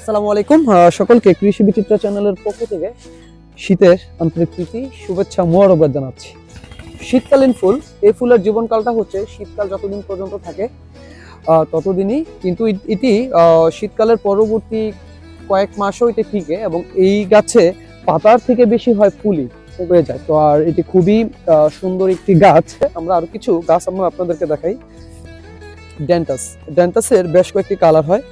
আসসালামু আলাইকুম। সকলকে কৃষি বিচিত্র চ্যানেলের পক্ষ থেকে শীতের আন্তরিক প্রীতি, শুভেচ্ছা, মোবারকবাদ জানাচ্ছি। শীতকালীন ফুল, এই ফুলের জীবনকালটা হচ্ছে শীতকাল যতদিন পর্যন্ত থাকে ততদিনই। কিন্তু এটি শীতকালের পরবর্তী কয়েক মাসও এটি টিকে এবং এই গাছে পাতার থেকে বেশি হয় ফুলই হয়ে যায়। তো আর এটি খুবই সুন্দর একটি গাছ। আমরা আরও কিছু গাছ আমরা আপনাদেরকে দেখাই। ড্যান্টাস ড্যান্টাসের বেশ কয়েকটি কালার হয়।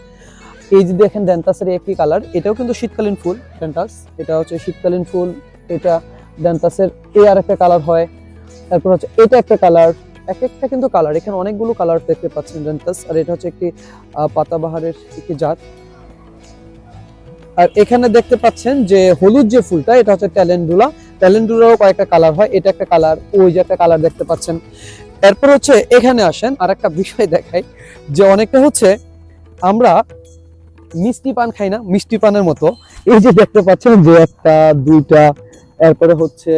এই যে দেখেন ড্যান্টাসের একটি কালার এটাও কিন্তু শীতকালীন ফুল ড্যান্টাস এটা হচ্ছে শীতকালীন ফুল, এটা ড্যান্টাসের এ আর একটা কালার হয়, তারপর হচ্ছে এটা একটা কালার এক একটা কিন্তু কালার এখানে অনেকগুলো কালার দেখতে পাচ্ছেন ড্যান্টাস আর এটা হচ্ছে একটি পাতাবাহারের একটি জাত। আর এখানে দেখতে পাচ্ছেন যে হলুদ যে ফুলটা, এটা হচ্ছে ট্যালেন্ডুলা ট্যালেন্ডুলাও কয়েকটা কালার হয়, এটা একটা কালার ওই যে একটা কালার দেখতে পাচ্ছেন। এরপর হচ্ছে এখানে আসেন আর একটা বিষয় দেখাই, যে অনেকটা হচ্ছে আমরা মিষ্টি পান খাই না, মিষ্টি পানের মতো। এই যে দেখতে পাচ্ছেন যে একটা, দুইটা, এরপরে হচ্ছে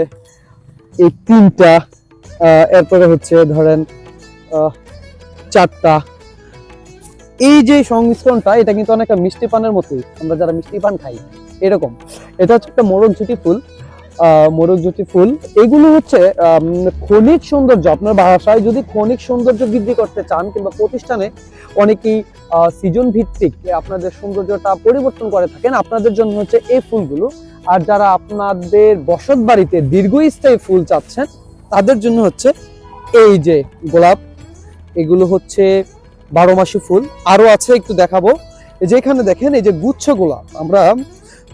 এই তিনটা এরপরে হচ্ছে ধরেন চারটা। এই যে সংমিশ্রণটা, এটা কিন্তু অনেকটা মিষ্টি পানের মতোই, আমরা যারা মিষ্টি পান খাই, এরকম। এটা হচ্ছে একটা মোরগ ঝুটি ফুল। আহ, মোরগ ঝুটি ফুল। এগুলো হচ্ছে ক্ষণিক সৌন্দর্য। আপনার বাসায় যদি ক্ষণিক সৌন্দর্য বৃদ্ধি করতে চান কিংবা প্রতিষ্ঠানে অনেকেই সিজন ভিত্তিক আপনাদের সৌন্দর্যটা পরিবর্তন করে থাকেন আপনাদের জন্য হচ্ছে এই ফুলগুলো। আর যারা আপনাদের বসত বাড়িতে দীর্ঘস্থায়ী ফুল চাচ্ছেন তাদের জন্য হচ্ছে এই যে গোলাপ এগুলো হচ্ছে বারো মাসি ফুল। আরও আছে একটু দেখাবো। যে এখানে দেখেন এই যে গুচ্ছ গোলাপ। আমরা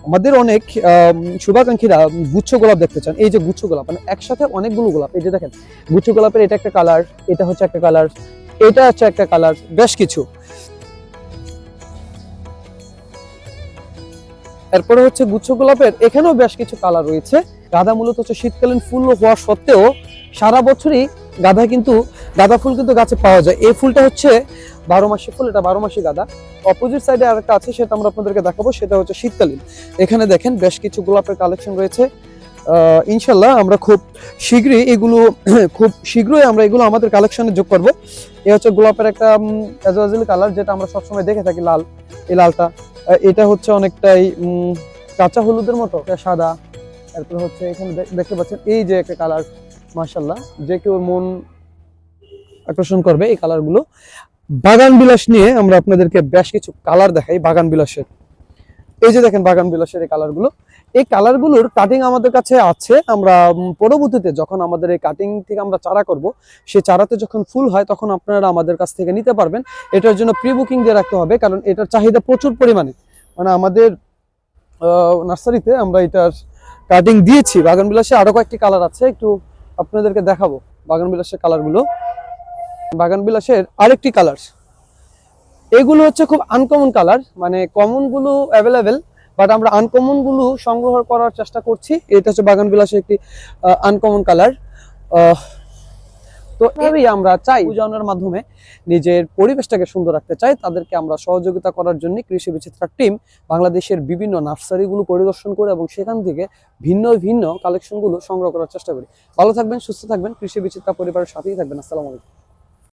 আমাদের অনেক শুভাকাঙ্ক্ষীরা গুচ্ছ গোলাপ দেখতে চান। এই যে গুচ্ছ গোলাপ মানে একসাথে অনেকগুলো গোলাপ, এই যে দেখেন, গুচ্ছ গোলাপের এটা একটা কালার এটা হচ্ছে একটা কালার এটা হচ্ছে একটা কালার বেশ কিছু। এরপরে হচ্ছে গুচ্ছ গোলাপের, এখানেও বেশ কিছু কালার রয়েছে। গাঁদা মূলত হচ্ছে শীতকালীন ফুল হওয়া সত্ত্বেও সারা বছরই গাঁদা কিন্তু, গাঁদা ফুল কিন্তু গাছে পাওয়া যায়। এই ফুলটা হচ্ছে বারো মাসি ফুল, এটা বারো মাসি গাঁদা। অপোজিট সাইডে আরেকটা আছে, সেটা আমরা আপনাদেরকে দেখাবো, সেটা হচ্ছে শীতকালীন। এখানে দেখেন বেশ কিছু গোলাপের কালেকশন রয়েছে। ইনশাল্লাহ আমরা খুব শীঘ্রই এগুলো, খুব শীঘ্রই আমরা এগুলো আমাদের কালেকশনে যোগ করব। এ হচ্ছে গোলাপের একটা কালার যেটা আমরা সবসময় দেখে থাকি লাল, এই লালটা। এটা হচ্ছে অনেকটাই কাঁচা হলুদের মতো সাদা। তারপর হচ্ছে এখানে দেখতে পাচ্ছেন, এই যে একটা কালার মাশাল্লাহ যে কেউ মন আকর্ষণ করবে এই কালারগুলো বাগান বিলাস নিয়ে আমরা আপনাদেরকে বেশ কিছু কালার দেখাই বাগান বিলাসের এই যে দেখেন বাগান বিলাসের এই কালারগুলো এই কালারগুলোর কাটিং আমাদের কাছে আছে। আমরা পরবর্তীতে যখন আমাদের এই কাটিং থেকে আমরা চারা করব, সেই চারাতে যখন ফুল হয় তখন আপনারা আমাদের কাছ থেকে নিতে পারবেন। এটার জন্য প্রি বুকিং দিয়ে রাখতে হবে, কারণ এটার চাহিদা প্রচুর পরিমাণে। মানে আমাদের নার্সারিতে আমরা এটার কাটিং দিয়েছি। বাগান বিলাসে আরও কয়েকটি কালার আছে, একটু আপনাদেরকে দেখাবো বাগান বিলাসের কালারগুলো বাগান বিলাসের আরেকটি কালার এগুলো হচ্ছে খুব আনকমন কালার মানে কমনগুলো অ্যাভেলেবেল বাট আমরা আনকমনগুলো সংগ্রহ করার চেষ্টা করছি। এটা হচ্ছে বাগান বিলাসের একটি আনকমন কালার তো এই আমরা চাই পূজনের মাধ্যমে নিজের পরিবেশটাকে সুন্দর রাখতে চাই। তাদেরকে আমরা সহযোগিতা করার জন্য কৃষি বিচিত্রার টিম বাংলাদেশের বিভিন্ন নার্সারিগুলো পরিদর্শন করে এবং সেখান থেকে ভিন্ন ভিন্ন কালেকশনগুলো সংগ্রহ করার চেষ্টা করি। ভালো থাকবেন, সুস্থ থাকবেন, কৃষি বিচিত্রা পরিবারের সাথেই থাকবেন। আসসালামু আলাইকুম।